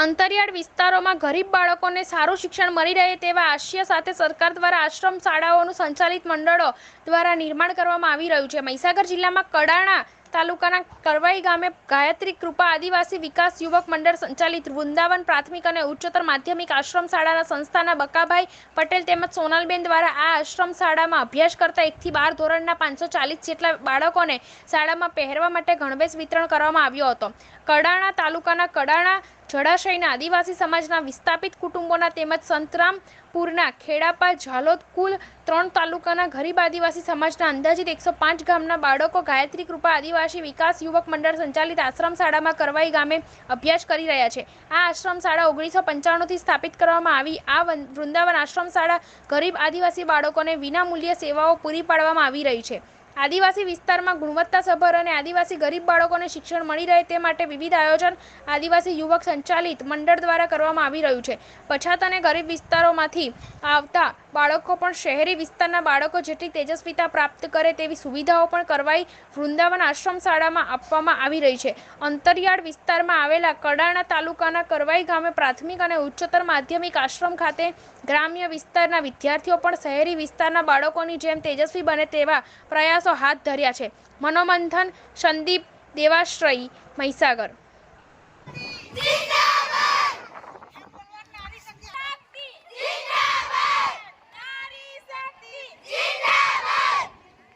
અંતરિયાળ વિસ્તારોમાં ગરીબ બાળકોને સારું શિક્ષણ મળી રહે તેવા આશય સાથે સરકાર દ્વારા આશ્રમ શાળાઓનું સંચાલિત મંડળો દ્વારા નિર્માણ કરવામાં આવી રહ્યું છે. મહીસાગર જિલ્લામાં કડાણા તાલુકાના કરવાઈ ગામે ગાયત્રી કૃપા આદિવાસી વિકાસ યુવક મંડળ સંચાલિત વૃંદાવન પ્રાથમિક અને ઉચ્ચતર માધ્યમિક આશ્રમ શાળાના સંસ્થાના બકાભાઈ પટેલ તેમજ સોનલબેન દ્વારા આ આશ્રમ શાળામાં અભ્યાસ કરતા એકથી બાર ધોરણના પાંચસો ચાલીસ જેટલા બાળકોને શાળામાં પહેરવા માટે ગણવેશ વિતરણ કરવામાં આવ્યો હતો. કડાણા તાલુકાના કડાણા જળાશયના આદિવાસી સમાજના વિસ્થાપિત કુટુંબોના તેમજ સંતરામપુરના ખેડાપા ઝાલોદ કુલ ત્રણ તાલુકાના ગરીબ આદિવાસી સમાજના અંદાજિત એકસો પાંચ ગામના બાળકો ગાયત્રી કૃપા આદિવાસી વિકાસ યુવક મંડળ સંચાલિત આશ્રમ શાળામાં કરવાઈ ગામે અભ્યાસ કરી રહ્યા છે. આ આશ્રમ શાળા ઓગણીસો પંચાણુંથી સ્થાપિત કરવામાં આવી. આ વૃંદાવન આશ્રમ શાળા ગરીબ આદિવાસી બાળકોને વિનામૂલ્ય સેવાઓ પૂરી પાડવામાં આવી રહી છે. આદિવાસી વિસ્તારમાં ગુણવત્તાસભર અને આદિવાસી ગરીબ બાળકોને શિક્ષણ મળી રહે તે માટે વિવિધ આયોજન આદિવાસી યુવક સંચાલિત મંડળ દ્વારા કરવામાં આવી રહ્યું છે. પછાત અને ગરીબ વિસ્તારોમાંથી આવતા બાળકો પણ શહેરી વિસ્તારના બાળકો જેટલી તેજસ્વીતા પ્રાપ્ત કરે તેવી સુવિધાઓ પણ કરવાઈ વૃંદાવન આશ્રમ શાળામાં આપવામાં આવી રહી છે. અંતરિયાળ વિસ્તારમાં આવેલા કડાણા તાલુકાના કરવાઈ ગામે પ્રાથમિક અને ઉચ્ચતર માધ્યમિક આશ્રમ ખાતે ગ્રામ્ય વિસ્તારના વિદ્યાર્થીઓ પણ શહેરી વિસ્તારના બાળકોની જેમ તેજસ્વી બને તેવા પ્રયાસો હાથ ધર્યા છે. મનોમંથન, સંદીપ દેવાશ્રય, મહીસાગર.